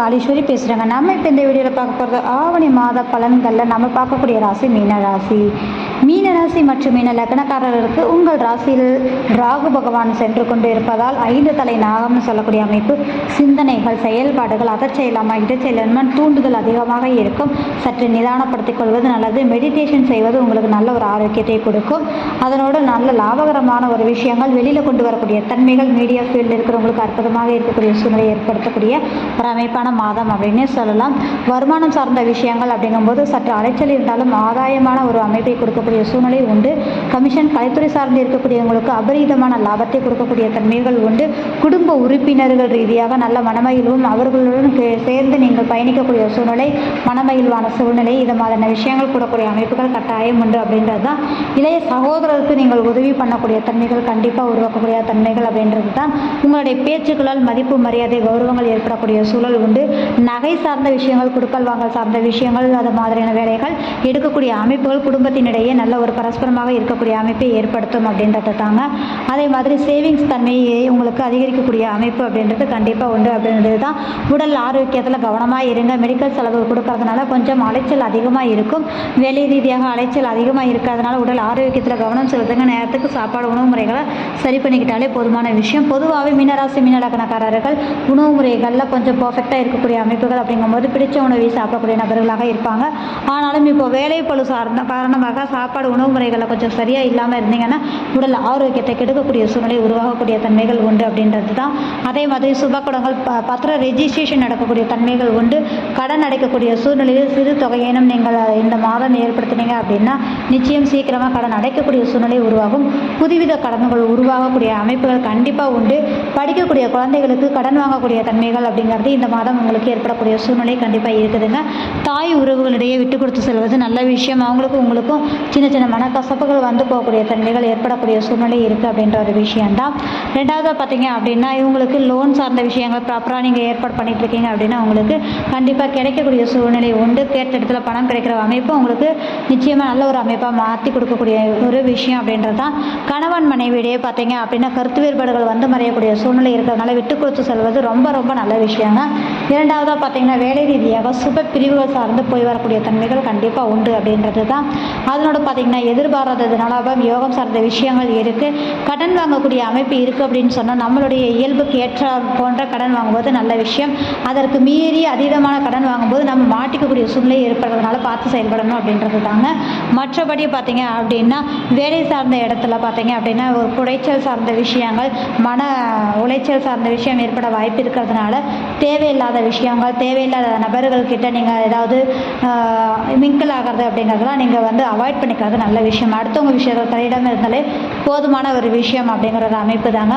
காளீஸ்வரி பேசுகிறேங்க நம்ம இப்போ இந்த வீடியோவில் பார்க்க போகிறது ஆவணி மாத பலன்களில் நம்ம பார்க்கக்கூடிய ராசி மீன ராசி. மீன ராசி மற்றும் மீன லக்னக்காரர்களுக்கு உங்கள் ராசியில் ராகு பகவான் சென்று கொண்டு இருப்பதால் ஐந்து தலை நாகம்னு சொல்லக்கூடிய அமைப்பு சிந்தனைகள் செயல்பாடுகள் அகச்செயலாமா இடச்செயலாமா தூண்டுதல் அதிகமாக இருக்கும். சற்று நிதானப்படுத்திக் கொள்வது நல்லது. மெடிடேஷன் செய்வது உங்களுக்கு நல்ல ஒரு ஆரோக்கியத்தை கொடுக்கும். அதனோடு நல்ல லாபகரமான ஒரு விஷயங்கள் வெளியில் கொண்டு வரக்கூடிய தன்மைகள் மீடியா ஃபீல்டில் இருக்கிறவங்களுக்கு அற்புதமாக இருக்கக்கூடிய சூழ்நிலை ஏற்படுத்தக்கூடிய ஒரு அமைப்பான மாதம் அப்படின்னே சொல்லலாம். வருமானம் சார்ந்த விஷயங்கள் அப்படிங்கும்போது சற்று அலைச்சல் இருந்தாலும் ஆதாயமான ஒரு அமைப்பை கொடுக்கக்கூடிய சூழ்நிலை உண்டு. கமிஷன் கலைத்துறை சார்ந்து இருக்கக்கூடியவங்களுக்கு அபரீதமான லாபத்தை கொடுக்கக்கூடிய தன்மைகள் உண்டு. குடும்ப உறுப்பினர்கள் ரீதியாக நல்ல மனமகிழ்வும் அவர்களுடன் சேர்ந்து நீங்கள் பயணிக்கக்கூடிய சூழ்நிலை மனமகிழ்வான சூழ்நிலை இது மாதிரியான விஷயங்கள் கூடக்கூடிய அமைப்புகள் கட்டாயம் உண்டு அப்படின்றது தான் இளைய சகோதரருக்கு நீங்கள் உதவி பண்ணக்கூடிய தன்மைகள் கண்டிப்பாக உருவாக்கக்கூடிய தன்மைகள் அப்படின்றது தான் உங்களுடைய பேச்சுக்களால் மதிப்பு மரியாதை கௌரவங்கள் ஏற்படக்கூடிய சூழல் உண்டு. நகை சார்ந்த விஷயங்கள் குடுக்கல் வாங்கல் சார்ந்த விஷயங்கள் அது மாதிரியான வேலைகள் எடுக்கக்கூடிய அமைப்புகள் குடும்பத்தினிடையே நல்ல ஒரு பரஸ்பரமாக இருக்கக்கூடிய அமைப்பை ஏற்படுத்தும் அப்படின்றத தாங்க. அதே மாதிரி சேவிங்ஸ் தன்மையை உங்களுக்கு அதிகரிக்கக்கூடிய அமைப்பு அப்படின்றது கண்டிப்பாக உண்டு அப்படின்றது தான் உடல் ஆரோக்கியத்தில் கவனமாக இருங்க. மெடிக்கல் செலவு கொடுக்கறதுனால கொஞ்சம் அலைச்சல் அதிகமாக இருக்கும். வேலை ரீதியாக அலைச்சல் அதிகமாக இருக்கிறதுனால உடல் ஆரோக்கியத்தில் கவனம் செலுத்துங்க. நேரத்துக்கு சாப்பாடு உணவு முறைகளை சரி பண்ணிக்கிட்டாலே போதுமான விஷயம். பொதுவாகவே மீனராசி மீனலக்கணக்காரர்கள் உணவு முறைகளில் கொஞ்சம் பர்ஃபெக்டாக இருக்கக்கூடிய அமைப்புகள் அப்படிங்கும்போது பிடிச்ச உணவை சாப்பிடக்கூடிய நபர்களாக இருப்பாங்க. ஆனாலும் இப்போ வேலை பழு சார்ந்த காரணமாக சாப்பாடு சாப்பாடு உணவு முறைகளை கொஞ்சம் சரியாக இல்லாமல் இருந்தீங்கன்னா உடல் ஆரோக்கியத்தை கெடுக்கக்கூடிய சூழ்நிலை உருவாகக்கூடிய தன்மைகள் உண்டு அப்படின்றது தான் அதே மாதிரி சுபக்குடங்கள் ப பத்திர ரெஜிஸ்ட்ரேஷன் நடக்கக்கூடிய தன்மைகள் உண்டு. கடன் அடைக்கக்கூடிய சூழ்நிலையில் சிறு தொகையினும் நீங்கள் இந்த மாதம் ஏற்படுத்தினீங்க அப்படின்னா நிச்சயம் சீக்கிரமாக கடன் அடைக்கக்கூடிய சூழ்நிலை உருவாகும். புதுவித கடன்கள் உருவாகக்கூடிய அமைப்புகள் கண்டிப்பாக உண்டு. படிக்கக்கூடிய குழந்தைகளுக்கு கடன் வாங்கக்கூடிய தன்மைகள் அப்படிங்கிறது இந்த மாதம் உங்களுக்கு ஏற்படக்கூடிய சூழ்நிலை கண்டிப்பாக இருக்குதுங்க. தாய் உறவுகளிடையே விட்டு கொடுத்து செல்வது நல்ல விஷயம். அவங்களுக்கும் உங்களுக்கும் சின்ன சின்ன மனக்கசப்புகள் வந்து போகக்கூடிய தன்மைகள் ஏற்படக்கூடிய சூழ்நிலை இருக்குது அப்படின்ற ஒரு விஷயம்தான். ரெண்டாவது பார்த்தீங்க அப்படின்னா இவங்களுக்கு லோன் சார்ந்த விஷயங்கள் ப்ராப்பராக நீங்கள் ஏற்பாடு பண்ணிட்டு இருக்கீங்க அப்படின்னா உங்களுக்கு கண்டிப்பாக கிடைக்கக்கூடிய சூழ்நிலை உண்டு. கேட்ட இடத்துல பணம் கிடைக்கிற அமைப்பு உங்களுக்கு நிச்சயமாக நல்ல ஒரு அமைப்பாக மாற்றி கொடுக்கக்கூடிய ஒரு விஷயம் அப்படின்றது தான் கணவன் மனைவியிடையே பார்த்தீங்க அப்படின்னா கருத்து வேறுபாடுகள் வந்து மறையக்கூடிய சூழ்நிலை இருக்கிறதுனால விட்டு கொடுத்து செல்வது ரொம்ப ரொம்ப நல்ல விஷயங்க. இரண்டாவதாக பார்த்தீங்கன்னா வேலை ரீதியாக சுப பிரிவுகள் சார்ந்து போய் வரக்கூடிய தன்மைகள் கண்டிப்பாக உண்டு அப்படின்றது தான் அதனோட பார்த்தீங்கன்னா எதிர்பாராதது நலாபம் யோகம் சார்ந்த விஷயங்கள் இருக்குது கடன் வாங்கக்கூடிய அமைப்பு இருக்குது அப்படின்னு சொன்னால் நம்மளுடைய இயல்புக்கு ஏற்ற போன்ற கடன் வாங்கும்போது நல்ல விஷயம். அதற்கு மீறி அதீதமான கடன் வாங்கும்போது நம்ம மாட்டிக்கக்கூடிய சூழ்நிலை ஏற்படுறதுனால பார்த்து செயல்படணும் அப்படின்றது தாங்க மற்றபடி பார்த்தீங்க அப்படின்னா வேலை சார்ந்த இடத்துல பார்த்தீங்க அப்படின்னா ஒரு குடைச்சல் சார்ந்த விஷயங்கள் மன உளைச்சல் சார்ந்த விஷயம் ஏற்பட வாய்ப்பு இருக்கிறதுனால தேவையில்லாத விஷயங்கள் தேவையில்லாத நபர்கள் கிட்ட நீங்கள் ஏதாவது மிங்கிள் ஆகிறது அப்படிங்கிறதெல்லாம் நீங்கள் வந்து அவாய்ட் பண்ணி பண்ணிக்கிறது நல்ல விஷயம். அடுத்தவங்க விஷயத்தில் தலையிடாமல் இருந்தாலே போதுமான ஒரு விஷயம் அப்படிங்கிற ஒரு அமைப்பு தாங்க.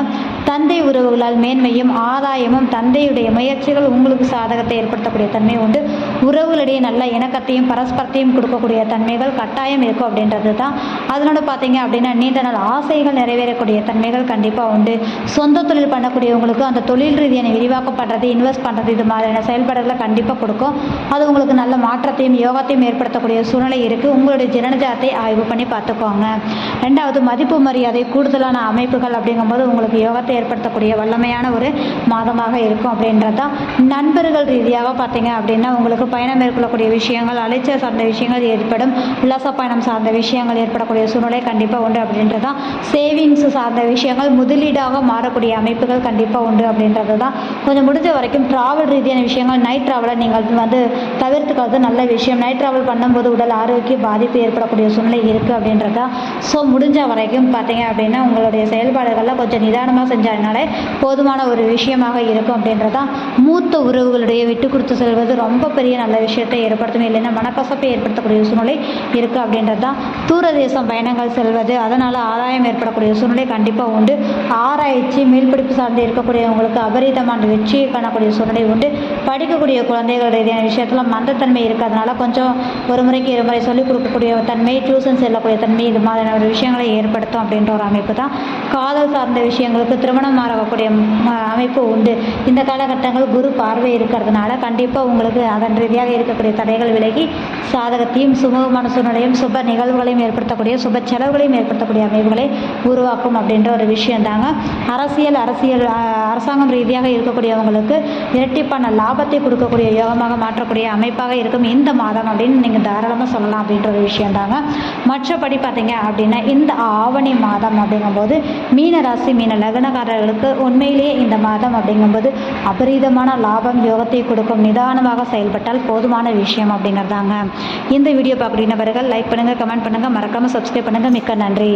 தந்தை உறவுகளால் மேன்மையும் ஆதாயமும் தந்தையுடைய முயற்சிகள் உங்களுக்கு சாதகத்தை ஏற்படுத்தக்கூடிய தன்மை உண்டு. உறவுகளிடையே நல்ல இணக்கத்தையும் பரஸ்பரத்தையும் கொடுக்கக்கூடிய தன்மைகள் கட்டாயம் இருக்கும் அப்படின்றது தான் அதனோட பார்த்தீங்க அப்படின்னா நீண்ட நாள் ஆசைகள் நிறைவேறக்கூடிய தன்மைகள் கண்டிப்பாக உண்டு. சொந்த தொழில் பண்ணக்கூடியவங்களுக்கு அந்த தொழில் ரீதியான விரிவாக்கம் பண்ணுறது இன்வெஸ்ட் பண்ணுறது இது மாதிரியான செயல்பாடுகளை கண்டிப்பாக கொடுக்கும். அது உங்களுக்கு நல்ல மாற்றத்தையும் யோகத்தையும் ஏற்படுத்தக்கூடிய சூழ்நிலை இருக்குது உங்களுடைய ஜனனஜாத்தை ஆய்வு பண்ணி பார்த்துக்கோங்க. ரெண்டாவது மதிப்பு மரியாதை கூடுதலான அமைப்புகள் அப்படிங்கும்போது உங்களுக்கு யோகத்தை ஏற்படுத்தக்கூடிய வல்லமையான ஒரு மாதமாக இருக்கும் அப்படின்றது தான். நண்பர்கள் ரீதியாக பார்த்தீங்க அப்படின்னா உங்களுக்கு பயணம் மேற்கொள்ளக்கூடிய விஷயங்கள் அலைச்சல் சார்ந்த விஷயங்கள் ஏற்படும். உல்லாச பயணம் சார்ந்த விஷயங்கள் ஏற்படக்கூடிய சூழ்நிலை கண்டிப்பாக உண்டு அப்படின்றது தான். சேவிங்ஸ் சார்ந்த விஷயங்கள் முதலீடாக மாறக்கூடிய அமைப்புகள் கண்டிப்பாக உண்டு அப்படின்றது தான். கொஞ்சம் முடிஞ்ச வரைக்கும் ட்ராவல் ரீதியான விஷயங்கள் நைட் ட்ராவலை நீங்கள் வந்து தவிர்த்துக்கிறது நல்ல விஷயம். நைட் ட்ராவல் பண்ணும்போது உடல் ஆரோக்கிய பாதிப்பு ஏற்படக்கூடிய சூழ்நிலை இருக்குது அப்படின்றது தான் ஸோ முடிஞ்ச வரைக்கும் பார்த்தீங்க அப்படின்னா உங்களுடைய செயல்பாடுகளில் கொஞ்சம் நிதானமாக செஞ்சாலே போதுமான ஒரு விஷயமாக இருக்கும் அப்படின்றது தான் மூத்த உறவுகளுடைய விட்டு கொடுத்து செல்வது ரொம்ப பெரிய நல்ல விஷயத்தை ஏற்படுத்தும் இல்லைன்னா மனக்கசப்பை ஏற்படுத்தக்கூடிய சூழ்நிலை இருக்குது அப்படின்றது தான் தூரதேசம் பயணங்கள் செல்வது அதனால் ஆதாயம் ஏற்படக்கூடிய சூழ்நிலை கண்டிப்பாக உண்டு. ஆராய்ச்சி மேல்படிப்பு சார்ந்து இருக்கக்கூடியவங்களுக்கு அபரிதமான வெற்றியை காணக்கூடிய சூழ்நிலை உண்டு. படிக்கக்கூடிய குழந்தைகள் ரீதியான விஷயத்தில் மந்தத்தன்மை இருக்கிறதுனால கொஞ்சம் ஒரு முறைக்கு இரு முறை சொல்லிக் கொடுக்கக்கூடிய தன்மை டியூஷன் செல்லக்கூடிய தன்மை இது மாதிரியான ஒரு விஷயங்களை ஏற்படுத்தும் அப்படின்ற ஒரு அமைப்பு தான். காதல் சார்ந்த விஷயங்களுக்கு திருமணம் ஆகக்கூடிய ம- அமைப்பு உண்டு. இந்த காலகட்டங்கள் குரு பார்வை இருக்கிறதுனால கண்டிப்பாக உங்களுக்கு அதன் ரீதியாக இருக்கக்கூடிய தடைகள் விலகி சாதகத்தையும் சுமூகமான சூழ்நிலையும் சுப நிகழ்வுகளையும் ஏற்படுத்தக்கூடிய சுப செலவுகளையும் ஏற்படுத்தக்கூடிய அமைப்புகளை உருவாக்கும் அப்படின்ற ஒரு விஷயம் தாங்க. அரசியல் அரசியல் அரசாங்கம் ரீதியாக இருக்கக்கூடியவங்களுக்கு இரட்டிப்பான லாபத்தை கொடுக்கக்கூடிய யோகமாக மாற்றக்கூடிய அமைப்பாக இருக்கும் இந்த மாதம் அப்படின்னு நீங்கள் தாராளமாக சொல்லலாம் அப்படின்ற ஒரு விஷயம் தாங்க. மற்றபடி பார்த்தீங்க அப்படின்னா இந்த ஆவணி மாதம் அப்படிங்கும்போது மீன ராசி மீன லக்னக்காரர்களுக்கு உண்மையிலேயே இந்த மாதம் அப்படிங்கும்போது அபரீதமான லாபம் யோகத்தை கொடுக்கும் நிதானமாக செயல்பட்டால் போதுமான விஷயம் அப்படிங்கிறதாங்க. இந்த வீடியோ பார்க்குறீங்க நபர்கள் லைக் பண்ணுங்கள் கமெண்ட் பண்ணுங்கள் மறக்காமல் சப்ஸ்கிரைப் பண்ணுங்கள் மிக்க நன்றி.